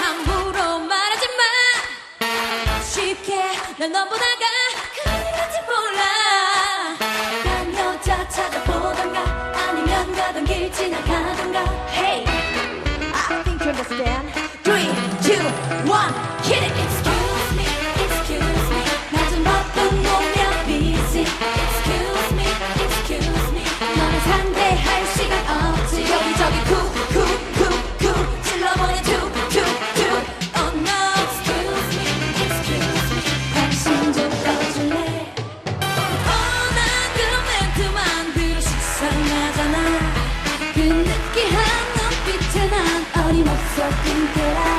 함부로 말하지 마. 쉽게 날 넘보다가 그런지 몰라. 난 여자 찾아보던가 아니면 가던 길 지나가던가. Hey! I think you understand. 3, 2, 1, hit it! 그 느끼한 눈빛에 난 어림없어 끈끈한